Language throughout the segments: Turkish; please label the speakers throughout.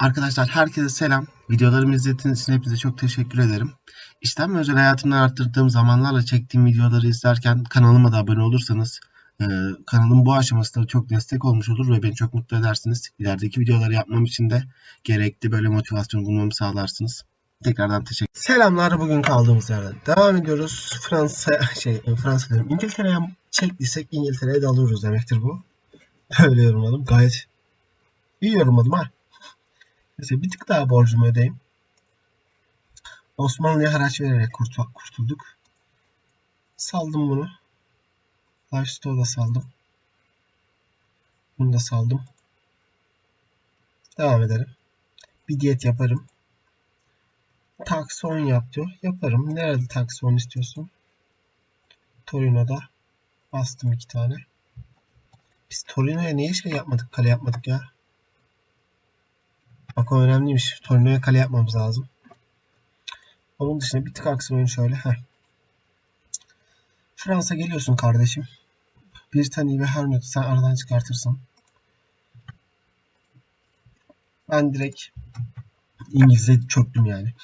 Speaker 1: Arkadaşlar herkese selam. Videolarımı izlediğiniz için hepinize çok teşekkür ederim. İşten ve özel hayatımdan arttırdığım zamanlarla çektiğim videoları izlerken kanalıma da abone olursanız e, kanalın bu aşamasında çok destek olmuş olur ve beni çok mutlu edersiniz. İlerideki videoları yapmam için de gerekli böyle motivasyon bulmamı sağlarsınız. Tekrardan teşekkür Selamlar bugün kaldığımız yerden. Devam ediyoruz. Fransa şey Fransa diyorum. İngiltere'ye çektiysek İngiltere'ye dalıyoruz demektir bu. Öyle yorumladım. Gayet iyi yorumladım ha. Mesela bir tık daha borcumu ödeyeyim. Osmanlı'ya haraç vererek kurtul- kurtulduk. Saldım bunu. Lifestore'da saldım. Bunu da saldım. Devam edelim. Bir diyet yaparım. Takson yap diyor. Yaparım. Nerede takson istiyorsun? Torino'da. Bastım iki tane. Biz Torino'ya niye şey yapmadık? Kale yapmadık ya. O önemliymiş. Torino'ya kale yapmamız lazım. Onun dışında bir tık aksın oyun şöyle. Heh. Fransa geliyorsun kardeşim. Britanya ve Hermut'u sen aradan çıkartırsın. Ben direkt İngiliz'e çöktüm yani.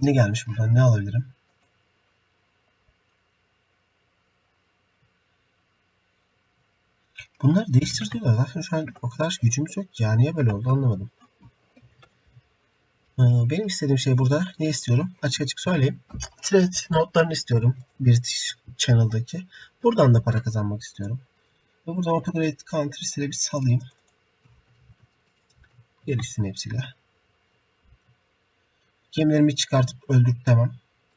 Speaker 1: Ne gelmiş buradan? Ne alabilirim? Bunları değiştirdiler. Zaten şu an o kadar gücümüz yok ya. Niye böyle oldu anlamadım. Ee, Benim istediğim şey burada. Ne istiyorum? Açık açık söyleyeyim. Trade notlarını istiyorum. British Channel'daki. Buradan da para kazanmak istiyorum. Ve buradan Autograde Countries'e bir salayım. Gelişsin hepsiyle. Gemilerimi çıkartıp öldürüp demem.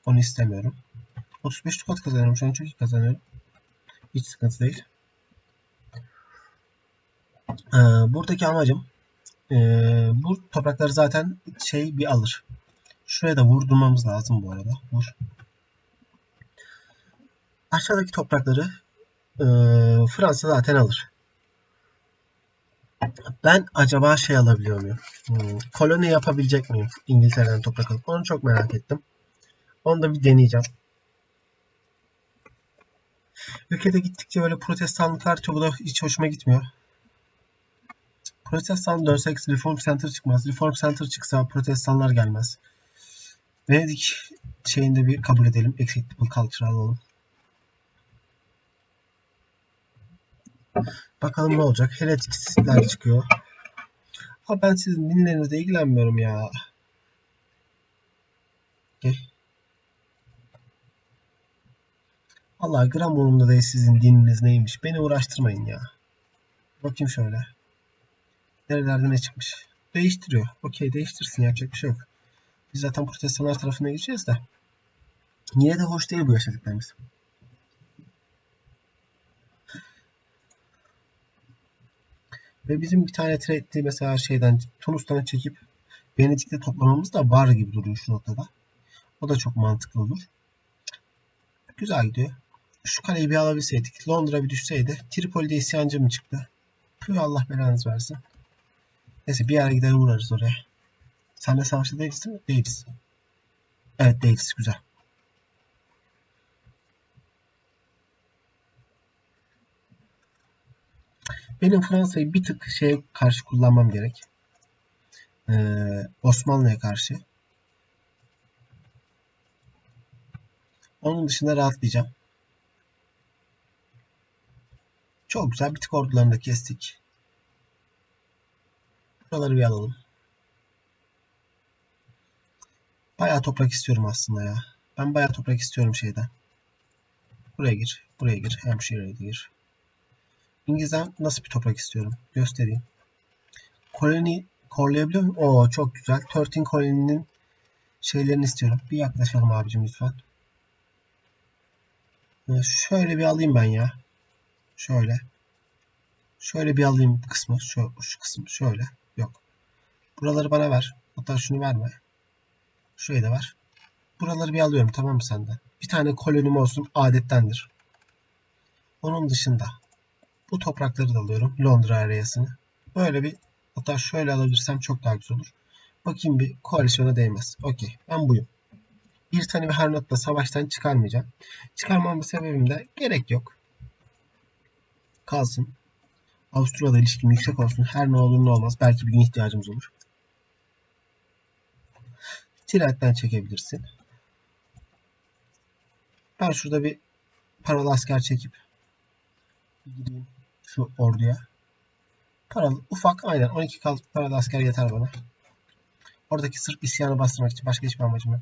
Speaker 1: Onu istemiyorum. 35 tukat kazanıyorum. Şu an çok iyi kazanıyorum. Hiç sıkıntı değil. Ee, buradaki amacım ee, bu toprakları zaten şey bir alır. Şuraya da vurdurmamız lazım bu arada. Vur. Aşağıdaki toprakları ee, Fransa zaten alır. Ben acaba şey alabiliyor muyum? Hmm, koloni yapabilecek miyim? İngiltere'den toprak alıp. Onu çok merak ettim. Onu da bir deneyeceğim. Ülkede gittikçe böyle protestanlıklar çok da hiç hoşuma gitmiyor. Protestan dönsek Reform Center çıkmaz. Reform Center çıksa protestanlar gelmez. Venedik şeyinde bir kabul edelim. Acceptable Culture alalım. Bakalım ne olacak. Heretikler çıkıyor. Ha ben sizin dinlerinizle ilgilenmiyorum ya. Okay. Allah gram umurumda değil sizin dininiz neymiş. Beni uğraştırmayın ya. Bakayım şöyle. Nerelerde ne çıkmış. Değiştiriyor. Okey değiştirsin yapacak bir şey yok. Biz zaten protestanlar tarafına geçeceğiz de. Yine de hoş değil bu yaşadıklarımız. Ve bizim bir tane trade'li mesela şeyden Tunus'tan çekip Venedik'te toplamamız da var gibi duruyor şu noktada. O da çok mantıklı olur. Güzel gidiyor. Şu kaleyi bir alabilseydik. Londra bir düşseydi. Tripoli'de isyancı mı çıktı? Püh Allah belanızı versin. Neyse bir ara gider uğrarız oraya. Sen de savaşta değiliz değil mi? Değiliz. Evet değiliz. Güzel. Benim Fransa'yı bir tık şeye karşı kullanmam gerek. Ee, Osmanlı'ya karşı. Onun dışında rahatlayacağım. Çok güzel. Bir tık ordularını da kestik. Buraları bir alalım. Bayağı toprak istiyorum aslında ya. Ben bayağı toprak istiyorum şeyden. Buraya gir. Buraya gir. Hemşire'ye gir. İngiliz'den nasıl bir toprak istiyorum? Göstereyim. Koloni korlayabiliyor muyum? Oo çok güzel. 13 koloninin şeylerini istiyorum. Bir yaklaşalım abicim lütfen. Ee, şöyle bir alayım ben ya. Şöyle. Şöyle bir alayım kısmı. Şu, şu kısım şöyle. Yok. Buraları bana ver. Hatta şunu verme. Şurayı da ver. Buraları bir alıyorum tamam mı senden? Bir tane kolonim olsun adettendir. Onun dışında bu toprakları da alıyorum. Londra arayasını. Böyle bir hatta şöyle alabilirsem çok daha güzel olur. Bakayım bir koalisyona değmez. Okey. Ben buyum. Bir tane ve her notla savaştan çıkarmayacağım. Çıkarmamın sebebim de gerek yok. Kalsın. Avusturya'da ilişkim yüksek olsun. Her ne olur ne olmaz. Belki bir gün ihtiyacımız olur. Tirad'den çekebilirsin. Ben şurada bir paralı asker çekip gideyim şu orduya. Paralı, ufak aynen 12 kal paralı asker yeter bana. Oradaki sırf isyanı bastırmak için başka hiçbir amacım yok.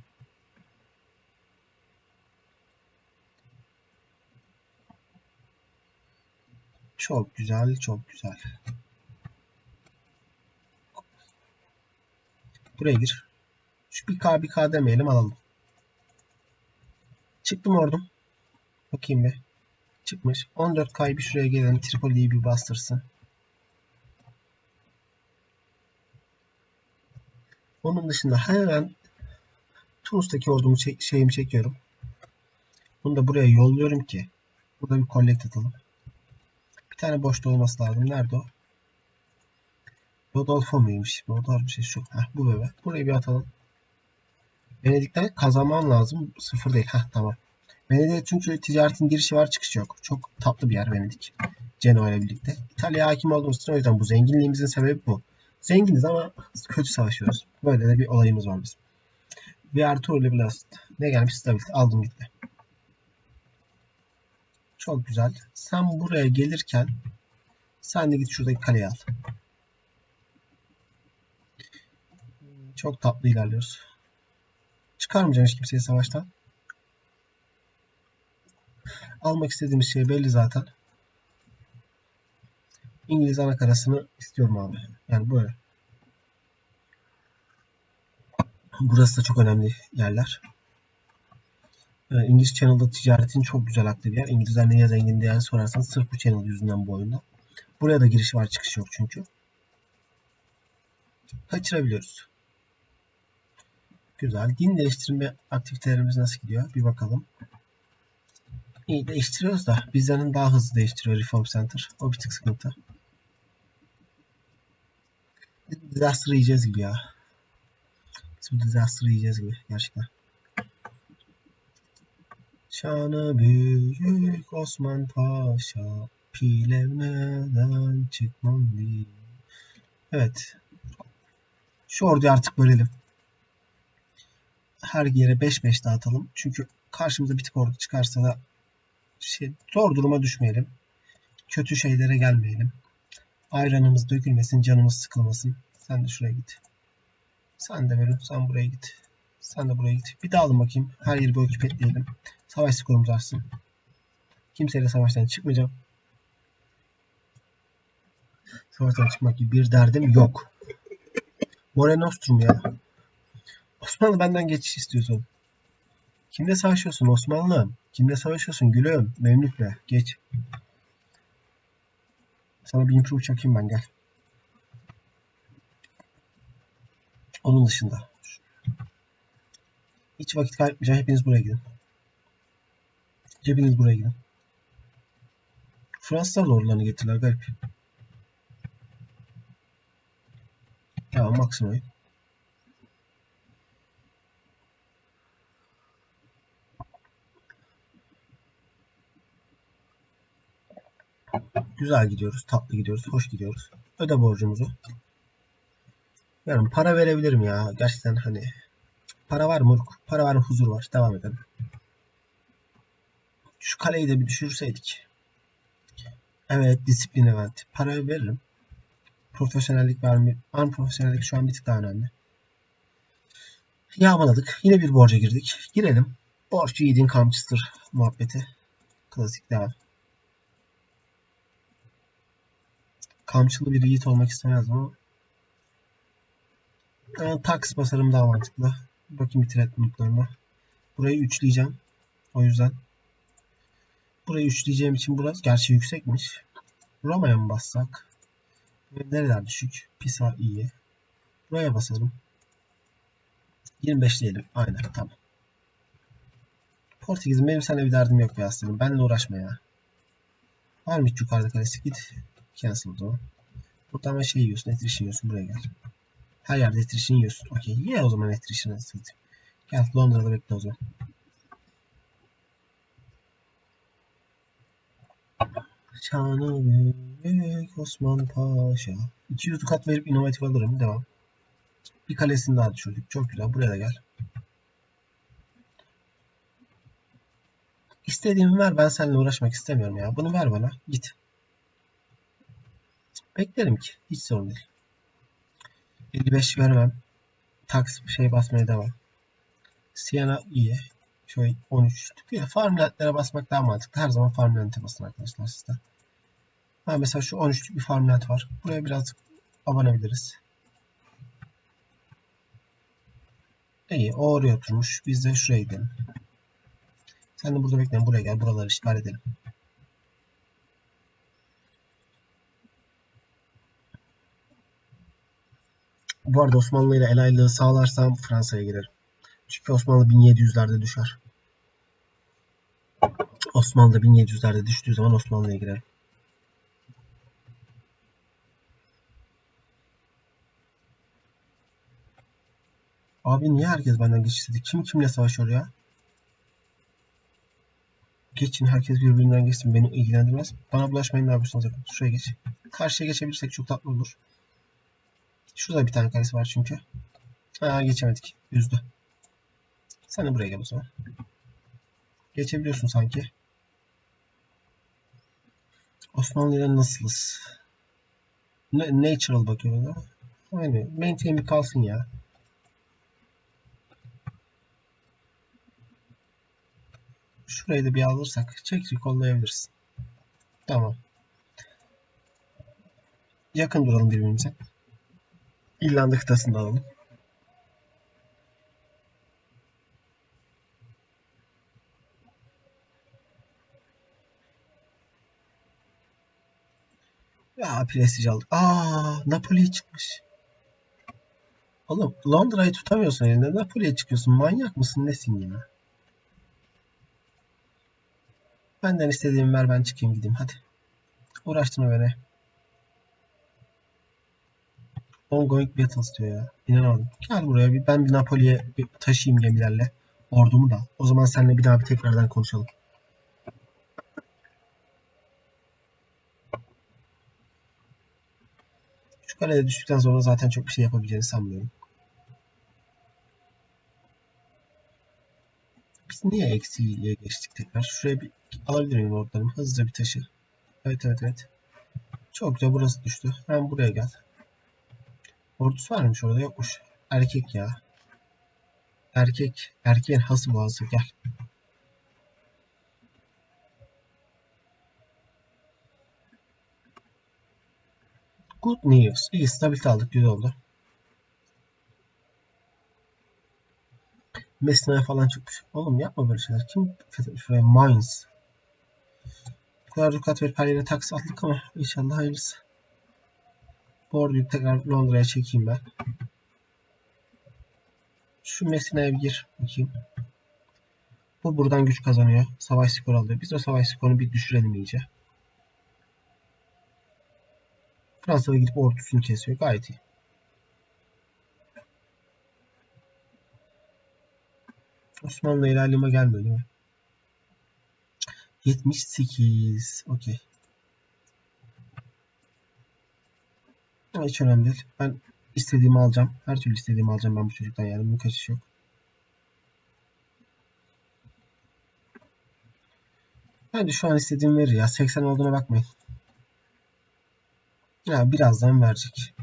Speaker 1: Çok güzel, çok güzel. Buraya gir. Şu bir K bir K demeyelim alalım. Çıktım ordum. Bakayım bir. Çıkmış. 14K'yı bir şuraya gelen Tripoli'yi bir bastırsın. Onun dışında hemen Tunus'taki ordumu çek, şeyimi çekiyorum. Bunu da buraya yolluyorum ki burada bir collect atalım. Bir tane boşta olması lazım. Nerede o? Rodolfo muymuş? Rodolfo bir şey şu. Heh, bu bebe. Buraya bir atalım. Venedik'ten kazanman lazım. Sıfır değil. Heh, tamam. Venedik çünkü ticaretin girişi var çıkışı yok. Çok tatlı bir yer Venedik. Genoa ile birlikte. İtalya'ya hakim olduğumuz için o yüzden bu zenginliğimizin sebebi bu. Zenginiz ama kötü savaşıyoruz. Böyle de bir olayımız var bizim. Bir Arthur ile Blast. Ne gelmiş? Stability. Aldım gitti. Çok güzel. Sen buraya gelirken sen de git şuradaki kaleyi al. Çok tatlı ilerliyoruz. Çıkarmayacağım hiç kimseyi savaştan. Almak istediğimiz şey belli zaten. İngiliz ana karasını istiyorum abi. Yani böyle. Burası da çok önemli yerler. Ee, İngiliz Channel'da ticaretin çok güzel aklı bir yer. İngilizler niye zengin diye sorarsanız sırf bu channel yüzünden bu oyunda. Buraya da giriş var çıkış yok çünkü. Kaçırabiliyoruz. Güzel. Din değiştirme aktivitelerimiz nasıl gidiyor? Bir bakalım. İyi değiştiriyoruz da bizlerin daha hızlı değiştiriyor Reform Center. O bir tık sıkıntı. Disaster yiyeceğiz gibi ya. Bu disaster yiyeceğiz gibi gerçekten. Şanı büyük Osman Paşa Pilevneden çıkmam değil. Evet. Şu orduyu artık bölelim. Her yere 5-5 dağıtalım. Çünkü karşımıza bir tık ordu çıkarsa da şey, zor duruma düşmeyelim. Kötü şeylere gelmeyelim. Ayranımız dökülmesin, canımız sıkılmasın. Sen de şuraya git. Sen de verin, sen buraya git. Sen de buraya git. Bir dağılın bakayım. Her yeri bir oküpetleyelim. Savaş skorumuz artsın. Kimseyle savaştan çıkmayacağım. Savaştan çıkmak gibi bir derdim yok. Mare Nostrum ya. Osmanlı benden geçiş istiyorsun. Kimle savaşıyorsun Osmanlı? Kimle savaşıyorsun gülüm? Memlükle. Geç. Sana bir improve çakayım ben gel. Onun dışında. Hiç vakit kaybetmeyeceğim. Hepiniz buraya gidin. Hepiniz buraya gidin. Fransızlar da ordularını getirdiler garip. Ya maksimum. Güzel gidiyoruz, tatlı gidiyoruz, hoş gidiyoruz. Öde borcumuzu. Yani para verebilirim ya. Gerçekten hani para var mı? Para var, huzur var. Devam edelim. Şu kaleyi de bir düşürseydik. Evet, disiplin event. Parayı veririm. Profesyonellik vermi, unprofesyonellik şu an bir tık daha önemli. Yağmaladık. Yine bir borca girdik. Girelim. Borç yiğidin kamçısıdır muhabbeti. Klasik devam. kamçılı bir yiğit olmak istemezdim ama yani tax basarım daha mantıklı. Bakayım bitiret notlarına. Burayı üçleyeceğim. O yüzden burayı üçleyeceğim için burası gerçi yüksekmiş. Roma'ya mı bassak? Nereler düşük? Pisa iyi. Buraya basalım. 25 diyelim. Aynen tamam. Portekiz'in benim seninle bir derdim yok be aslanım. Benimle uğraşma ya. Var mı hiç yukarıda kalesi? Git. Cancel'da o. Burada ama şey yiyorsun. Attrition yiyorsun. Buraya gel. Her yerde attrition yiyorsun. Okey. Ye o zaman attrition'ı satayım. Gel Londra'da bekle o zaman. Çağını büyük Osman Paşa. 200 dukat verip inovatif alırım. Devam. Bir kalesini daha düşürdük. Çok güzel. Buraya da gel. İstediğimi ver. Ben seninle uğraşmak istemiyorum ya. Bunu ver bana. Git. Beklerim ki. Hiç sorun değil. 55 vermem. Taks şey basmaya devam. Siena iyi. Şöyle 13. Bir farmlantlere basmak daha mantıklı. Her zaman farmlante basın arkadaşlar sizde. Ha mesela şu 13'lük bir farmlant var. Buraya biraz abanabiliriz. İyi. O oraya oturmuş. Biz de şuraya gidelim. Sen de burada bekleyin. Buraya gel. Buraları işgal edelim. Bu arada Osmanlı ile el ayrılığı sağlarsam Fransa'ya girerim. Çünkü Osmanlı 1700'lerde düşer. Osmanlı da 1700'lerde düştüğü zaman Osmanlı'ya girerim. Abi niye herkes benden geç istedi? Kim kimle savaşıyor ya? Geçin herkes birbirinden geçsin. Beni ilgilendirmez. Bana bulaşmayın ne yapıyorsunuz. Şuraya geç. Karşıya geçebilirsek çok tatlı olur. Şurada bir tane karesi var çünkü. Ha geçemedik. Yüzdü. Sen de buraya gel o zaman. Geçebiliyorsun sanki. Osmanlı ile nasılız? Ne, natural bakıyor da. Aynen. Maintain bir kalsın ya. Şurayı da bir alırsak çek kollayabiliriz. Tamam. Yakın duralım birbirimize. İrlanda kıtasını alalım. Ya prestij aldık. Aa, Napoli çıkmış. Oğlum Londra'yı tutamıyorsun elinde. Napoli'ye çıkıyorsun. Manyak mısın nesin ya? Benden istediğimi ver ben çıkayım gideyim hadi. Uğraştırma beni. Ongoing battles diyor ya. İnanamadım. Gel buraya bir ben bir Napoli'ye taşıyayım gemilerle. Ordumu da. O zaman seninle bir daha bir tekrardan konuşalım. Şu kalede düştükten sonra zaten çok bir şey yapabileceğini sanmıyorum. Biz niye eksiğiyle geçtik tekrar? Şuraya bir alabilir miyim ortalarımı? Hızlıca bir taşı. Evet evet evet. Çok güzel burası düştü. Hemen buraya gel. Ordusu varmış orada yokmuş. Erkek ya. Erkek. Erkeğin hası boğazı gel. Good news. İyi stabilite aldık. Güzel oldu. Mesne'ye falan çıkmış. Oğlum yapma böyle şeyler. Kim fethetmiş şuraya? Mines. Bu kadar dukat verip her yere taksi attık ama inşallah hayırlısı. Bu orduyu tekrar Londra'ya çekeyim ben. Şu Messina'ya bir gir bakayım. Bu buradan güç kazanıyor. Savaş skoru alıyor. Biz o savaş skorunu bir düşürelim iyice. Fransa'da gidip ordusunu kesiyor. Gayet iyi. Osmanlı ilerleme gelmiyor değil mi? 78. Okey. Hiç önemli değil. Ben istediğimi alacağım. Her türlü istediğimi alacağım ben bu çocuktan yani. Bunun kaçışı yok. Bence şu an istediğim verir ya. 80 olduğuna bakmayın. Ya birazdan verecek.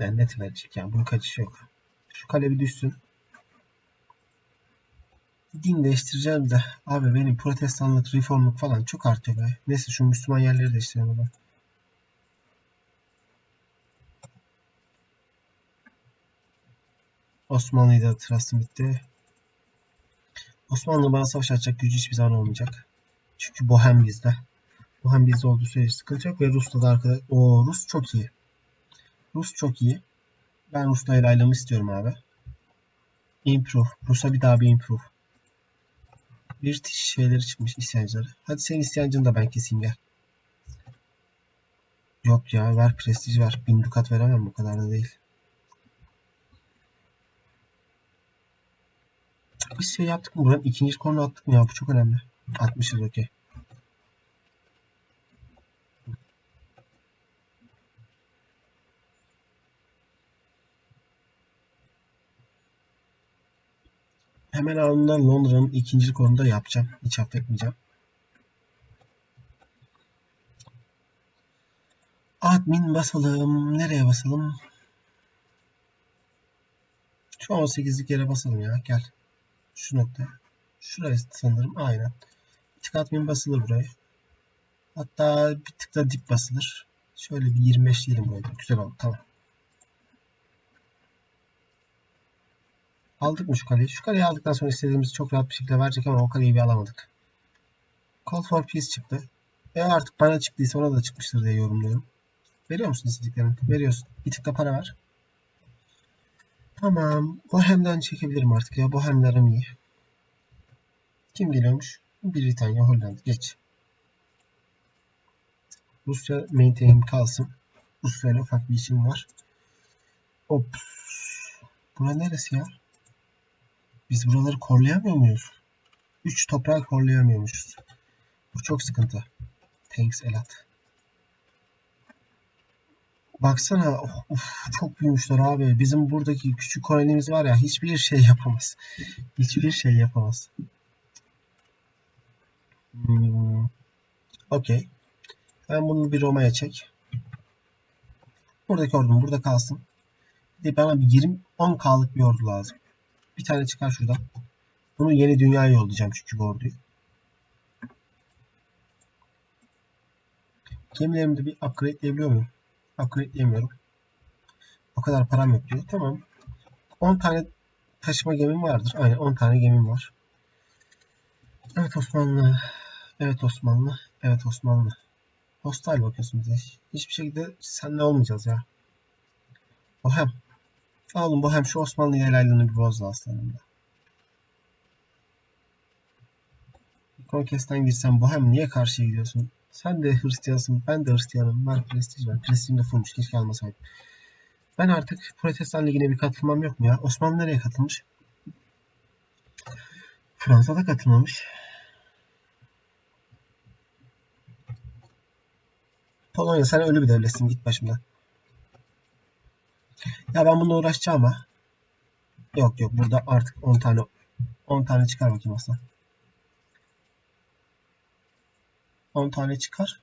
Speaker 1: Yani net verecek yani. Bunun kaçışı yok. Şu kale bir düşsün. Din değiştireceğim de abi benim protestanlık, reformluk falan çok artıyor be. Neyse şu Müslüman yerleri değiştirelim ben. Osmanlı'yı da trust'ım bitti. Osmanlı bana savaş açacak gücü hiçbir zaman olmayacak. Çünkü Bohem bizde. Bohem bizde olduğu sürece sıkıntı yok ve Rus'ta da arkada. O Rus çok iyi. Rus çok iyi. Ben Rus'la ilerlemi istiyorum abi. Improve. Rus'a bir daha bir improve. Bir şeyleri çıkmış isyancıları. Hadi senin isyancını da ben keseyim gel. Yok ya ver prestij ver. Bin dukat veremem bu kadar da değil. Artık biz şey yaptık mı? Buranın ikinci korner attık mı ya? Bu çok önemli. Atmışız okey. Hemen ardından Londra'nın ikinci konuda yapacağım. Hiç affetmeyeceğim. Admin basalım. Nereye basalım? Şu 18'lik yere basalım ya. Gel. Şu nokta. Şurayı sanırım. Aynen. Bir basılır buraya. Hatta bir tık da dip basılır. Şöyle bir 25 diyelim buraya. Güzel oldu. Tamam. Aldık mı şu kaleyi? Şu kaleyi aldıktan sonra istediğimizi çok rahat bir şekilde verecek ama o kaleyi bir alamadık. Call for peace çıktı. E artık bana çıktıysa ona da çıkmıştır diye yorumluyorum. Veriyor musun istediklerini? Veriyorsun. Bir tık da para ver. Tamam. Bohem'den çekebilirim artık ya. Bohemlerim iyi. Kim geliyormuş? Britanya, Hollanda. Geç. Rusya maintain kalsın. Rusya ile ufak bir işim var. Hop. Bura neresi ya? Biz buraları korlayamıyor muyuz? 3 toprağı korlayamıyormuşuz. Bu çok sıkıntı. Thanks Elat. Baksana of, çok büyümüşler abi. Bizim buradaki küçük kolonimiz var ya hiçbir şey yapamaz. Hiçbir şey yapamaz. Hmm. Okey. Ben bunu bir Roma'ya çek. Buradaki ordum burada kalsın. Bir de bana bir 20 10K'lık bir ordu lazım. Bir tane çıkar şuradan. Bunu yeni dünyaya yollayacağım çünkü bu orduyu. Gemilerimi de bir upgrade'leyebiliyor muyum? Upgrade'leyemiyorum. O kadar param yok diyor. Tamam. 10 tane taşıma gemim vardır. Aynen 10 tane gemim var. Evet Osmanlı. Evet Osmanlı. Evet Osmanlı. Hostal bakıyorsun bize. Hiçbir şekilde senle olmayacağız ya. Bohem. Oğlum Bohem şu Osmanlı yaylaylığını bir bozdu aslanımda. Conquest'ten girsen Bohem niye karşıya gidiyorsun? Sen de Hristiyansın, ben de Hristiyanım. Var prestij var. Prestijim de. Keşke almasaydım. Ben artık Protestan Ligi'ne bir katılmam yok mu ya? Osmanlı nereye katılmış? Fransa'da katılmamış. Polonya sen ölü bir devletsin. Git başımdan. Ya ben bununla uğraşacağım ama. Yok yok burada artık 10 tane 10 tane çıkar bakayım aslan. 10 tane çıkar.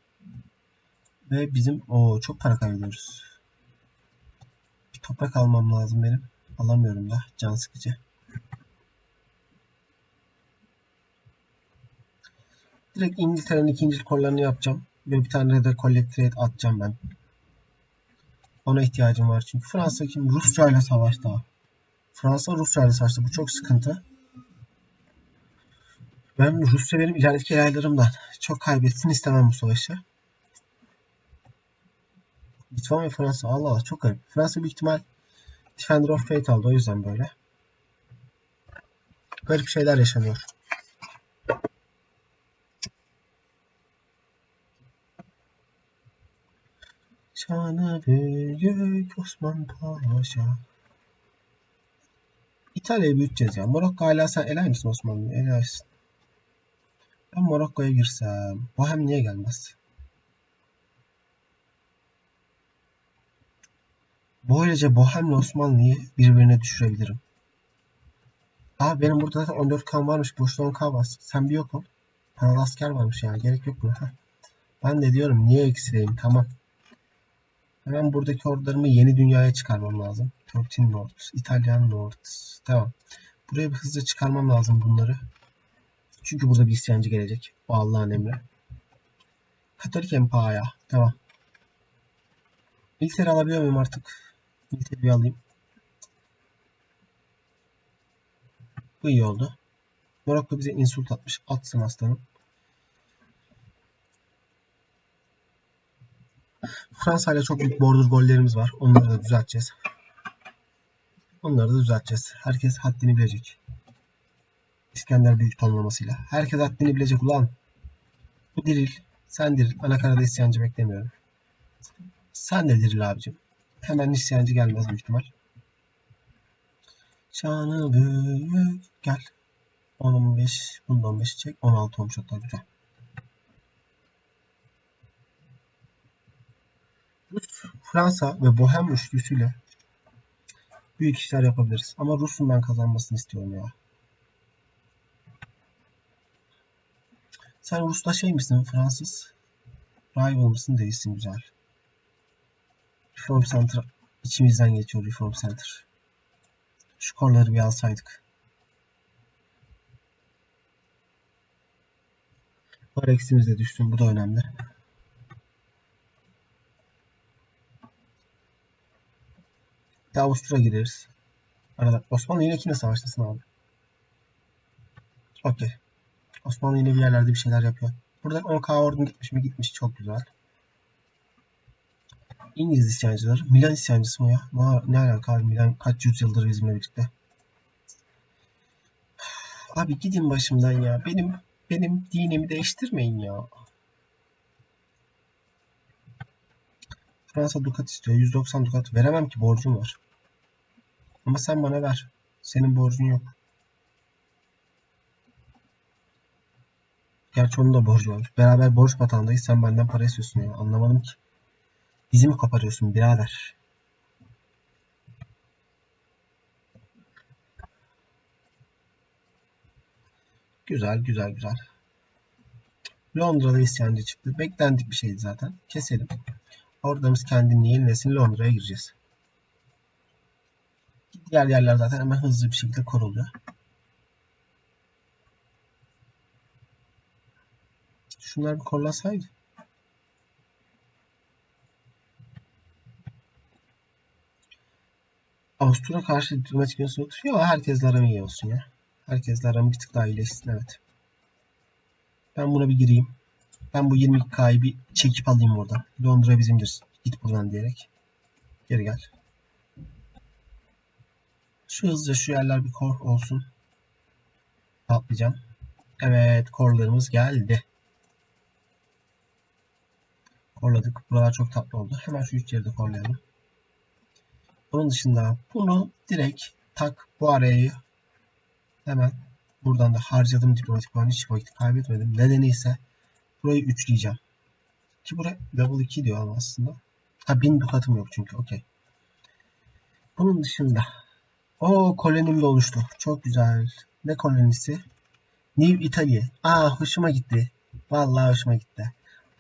Speaker 1: Ve bizim o çok para kaybediyoruz. Bir toprak almam lazım benim. Alamıyorum da can sıkıcı. Direkt İngiltere'nin ikinci korlarını yapacağım. Ve bir tane de Collectorate atacağım ben. Ona ihtiyacım var çünkü Fransa kim? Rusya ile savaştı. Fransa Rusya ile savaştı. Bu çok sıkıntı. Ben Rusya benim ilerideki yaylarımdan çok kaybetsin istemem bu savaşı. Litvanya ve Fransa. Allah Allah çok garip. Fransa büyük ihtimal Defender of Fate aldı o yüzden böyle. Garip şeyler yaşanıyor. Şanı büyük Osman Paşa. İtalya'yı büyüteceğiz ya. Morokko hala sen eler misin Osmanlı'yı? Elersin. Ben Morokko'ya girsem. Bohem niye gelmez? Böylece Bohem'le Osmanlı'yı birbirine düşürebilirim. Abi benim burada zaten 14K varmış. Boşta 10K var. Sen bir yok ol. Paralı asker varmış yani. Gerek yok mu? Ben de diyorum niye eksileyim? Tamam. Hemen buradaki ordularımı yeni dünyaya çıkarmam lazım. 13 North, İtalyan North. Tamam. Buraya bir hızlı çıkarmam lazım bunları. Çünkü burada bir isyancı gelecek. O Allah'ın emri. Katolik Empire. Tamam. İngiltere alabiliyor muyum artık? İngiltere'yi alayım. Bu iyi oldu. Morocco bize insult atmış. Atsın aslanım. Fransa ile çok büyük border gollerimiz var. Onları da düzelteceğiz. Onları da düzelteceğiz. Herkes haddini bilecek. İskender Büyük tonlamasıyla. Herkes haddini bilecek ulan. Bu diril. Sen diril. Anakarada isyancı beklemiyorum. Sen de diril abicim. Hemen isyancı gelmez büyük ihtimal. Şanı büyük. Gel. 10-15. Bunu da 15 çek. 16 olmuş hatta güzel. Rus, Fransa ve Bohem üçlüsüyle büyük işler yapabiliriz. Ama Rus'un ben kazanmasını istiyorum ya. Sen Rus'ta şey misin? Fransız? Rival mısın? Değilsin güzel. Reform Center içimizden geçiyor Reform Center. Şu korları bir alsaydık. Var eksimiz de düştü. Bu da önemli. Bir Avustur'a gireriz. Arada Osmanlı yine kimle savaştasın abi? Okey. Osmanlı yine bir yerlerde bir şeyler yapıyor. Burada 10k ordun gitmiş mi? Gitmiş. Çok güzel. İngiliz isyancıları. Milan isyancısı mı ya? Ne, ne alaka abi? Milan kaç yüzyıldır bizimle birlikte. Abi gidin başımdan ya. Benim benim dinimi değiştirmeyin ya. Fransa dukat istiyor. 190 dukat. Veremem ki borcum var. Ama sen bana ver. Senin borcun yok. Gerçi onun da borcu var. Beraber borç batağındayız. Sen benden para istiyorsun ya. Anlamadım ki. Bizi mi koparıyorsun birader? Güzel, güzel, güzel. Londra'da isyancı çıktı. Beklendik bir şeydi zaten. Keselim. Ordamız kendini yenilesin. Londra'ya gireceğiz. Diğer yerler zaten hemen hızlı bir şekilde koruluyor. Şunlar bir korlasaydı. Avusturya karşı diplomatik yönetim yok. Herkesle aram iyi olsun ya. Herkesle aram bir tık daha iyileşsin evet. Ben buna bir gireyim. Ben bu 22K'yı bir çekip alayım buradan. Londra bizimdir. Git buradan diyerek. Geri gel. Şu hızlıca şu yerler bir kor olsun. Atlayacağım. Evet korlarımız geldi. Korladık. Buralar çok tatlı oldu. Hemen şu üç yeri de korlayalım. Onun dışında bunu direkt tak bu arayı hemen buradan da harcadım diplomatik puanı hiç vakit kaybetmedim. Nedeni ise burayı üçleyeceğim. Ki buraya double 2 diyor ama aslında. Ha 1000 dukatım yok çünkü okey. Bunun dışında o kolonim de oluştu. Çok güzel. Ne kolonisi? New Italy. Aa hoşuma gitti. Vallahi hoşuma gitti.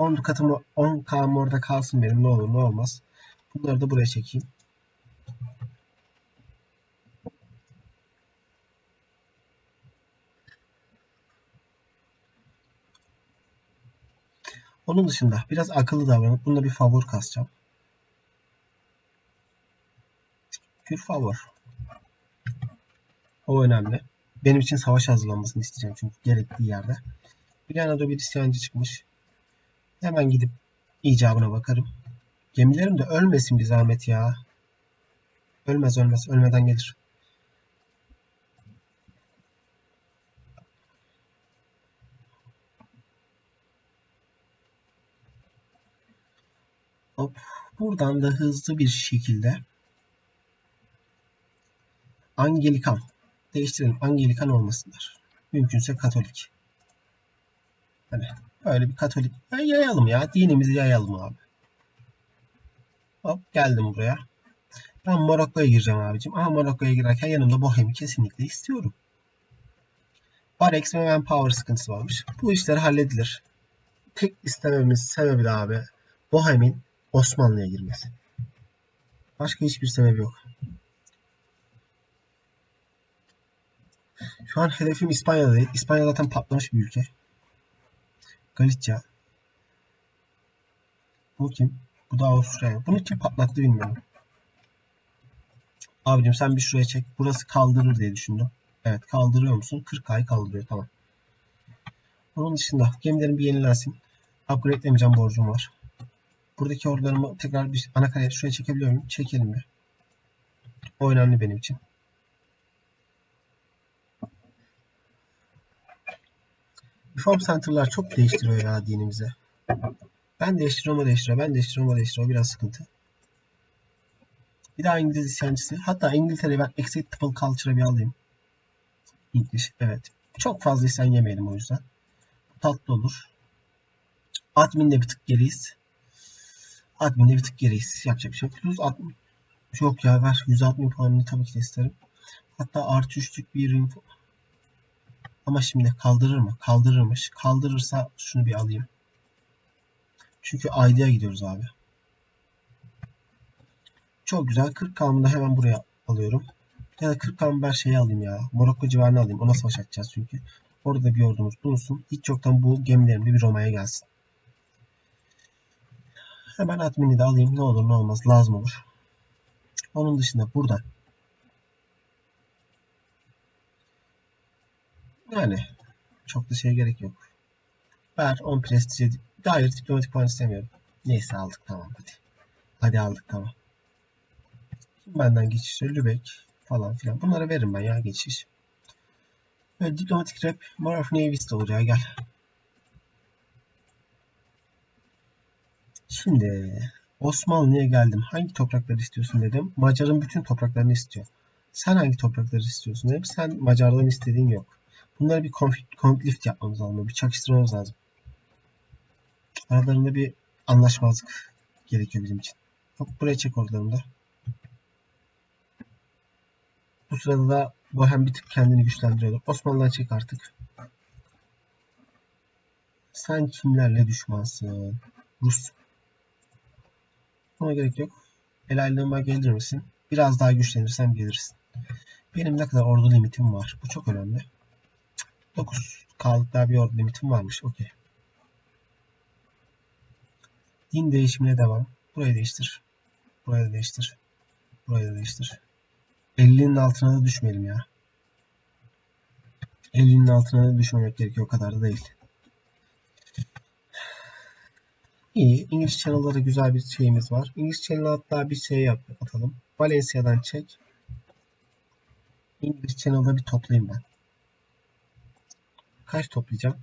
Speaker 1: 10 dukatım 10 km orada kalsın benim ne olur ne olmaz. Bunları da buraya çekeyim. Onun dışında biraz akıllı davranıp bunda bir favor kasacağım. Pür favor. O önemli. Benim için savaş hazırlanmasını isteyeceğim çünkü gerektiği yerde. Bir yanada bir isyancı çıkmış. Hemen gidip icabına bakarım. Gemilerim de ölmesin bir zahmet ya. Ölmez ölmez. Ölmeden gelir. Hop. Buradan da hızlı bir şekilde Angelikan değiştirelim. Angelikan olmasınlar. Mümkünse Katolik. Hani böyle bir Katolik ya yayalım ya. Dinimizi yayalım abi. Hop geldim buraya. Ben Morokko'ya gireceğim abicim. Ama Morokko'ya girerken yanımda Bohem'i kesinlikle istiyorum. Barex ve Manpower sıkıntısı varmış. Bu işler halledilir. Tek istememiz sebebi de abi Bohem'in Osmanlı'ya girmesi. Başka hiçbir sebebi yok. Şu an hedefim İspanya'da değil. İspanya zaten patlamış bir ülke. Galicia. Bu kim? Bu da Avusturya. Bunu kim patlattı bilmiyorum. Abicim sen bir şuraya çek. Burası kaldırır diye düşündüm. Evet kaldırıyor musun? 40 ay kaldırıyor tamam. Onun dışında gemilerin bir yenilensin. Upgrade'lemeyeceğim borcum var. Buradaki ordularımı tekrar bir ana kareye şuraya çekebiliyor muyum? Çekelim bir. O önemli benim için. Reform Center'lar çok değiştiriyor ya dinimize. Ben değiştiriyorum o değiştiriyor. Ben değiştiriyorum o değiştiriyor. Biraz sıkıntı. Bir daha İngiliz isyancısı. Hatta İngiltere'yi ben Acceptable Culture'a bir alayım. English. Evet. Çok fazla isyan yemeyelim o yüzden. Tatlı olur. Admin'de bir tık geriyiz. Admin'de bir tık geriyiz. Yapacak bir şey yok. 160 Yok ya ver. 160 puanını tabii ki de isterim. Hatta artı 3'lük bir info. Ama şimdi kaldırır mı? Kaldırırmış. Kaldırırsa şunu bir alayım. Çünkü Aydı'ya gidiyoruz abi. Çok güzel. 40 kalımı da hemen buraya alıyorum. Ya da 40 kalımı ben şeyi alayım ya. Morokko civarına alayım. Ona savaş açacağız çünkü. Orada bir ordumuz bulunsun. Hiç yoktan bu gemilerimle bir Roma'ya gelsin. Hemen admini de alayım. Ne olur ne olmaz. Lazım olur. Onun dışında buradan. Yani çok da şey gerek yok. Ver 10 prestij. Hayır diplomatik puan istemiyorum. Neyse aldık tamam hadi. Hadi aldık tamam. Kim benden geçiş? Lübeck falan filan. Bunlara veririm ben ya geçiş. Böyle diplomatik rap More of Navy'st olur ya gel. Şimdi Osmanlı'ya geldim. Hangi toprakları istiyorsun dedim. Macar'ın bütün topraklarını istiyor. Sen hangi toprakları istiyorsun dedim. Sen Macar'dan istediğin yok. Bunları bir konflikt, yapmamız lazım. Bir çakıştırmamız lazım. Aralarında bir anlaşmazlık gerekiyor bizim için. Yok buraya çek ordularını Bu sırada da Bohem bir tık kendini güçlendiriyordu. Osmanlı'dan çek artık. Sen kimlerle düşmansın? Rus. Ona gerek yok. Helallığıma gelir misin? Biraz daha güçlenirsem gelirsin. Benim ne kadar ordu limitim var? Bu çok önemli. 9 kaldık daha bir ordu limitim varmış. Okey. Din değişimine devam. Burayı değiştir. Burayı değiştir. Burayı değiştir. 50'nin altına da düşmeyelim ya. 50'nin altına da düşmemek gerekiyor. O kadar da değil. İyi. İngiliz Channel'da da güzel bir şeyimiz var. İngiliz Channel'a hatta bir şey yap atalım. Valencia'dan çek. İngiliz Channel'da bir toplayayım ben. Kaç toplayacağım?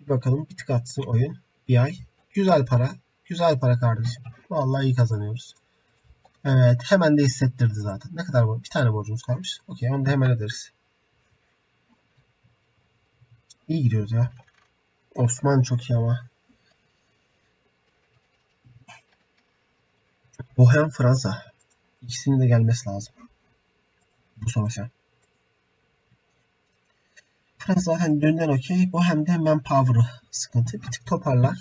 Speaker 1: Bir bakalım. Bir tık atsın oyun. Bir ay. Güzel para. Güzel para kardeşim. Vallahi iyi kazanıyoruz. Evet. Hemen de hissettirdi zaten. Ne kadar? Bir tane borcumuz kalmış. Okey. Onu da hemen öderiz. İyi gidiyoruz ya. Osman çok iyi ama. Bohem Fransa. İkisinin de gelmesi lazım. Bu savaşa. Fransa zaten dünden okey. Bohem'de manpower'ı sıkıntı. Bir tık toparlar.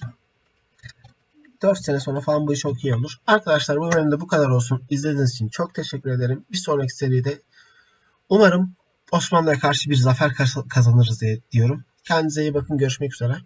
Speaker 1: 4 sene sonra falan bu iş okey olur. Arkadaşlar bu bölümde bu kadar olsun. İzlediğiniz için çok teşekkür ederim. Bir sonraki seride umarım Osmanlı'ya karşı bir zafer kazanırız diye diyorum. Kendinize iyi bakın. Görüşmek üzere.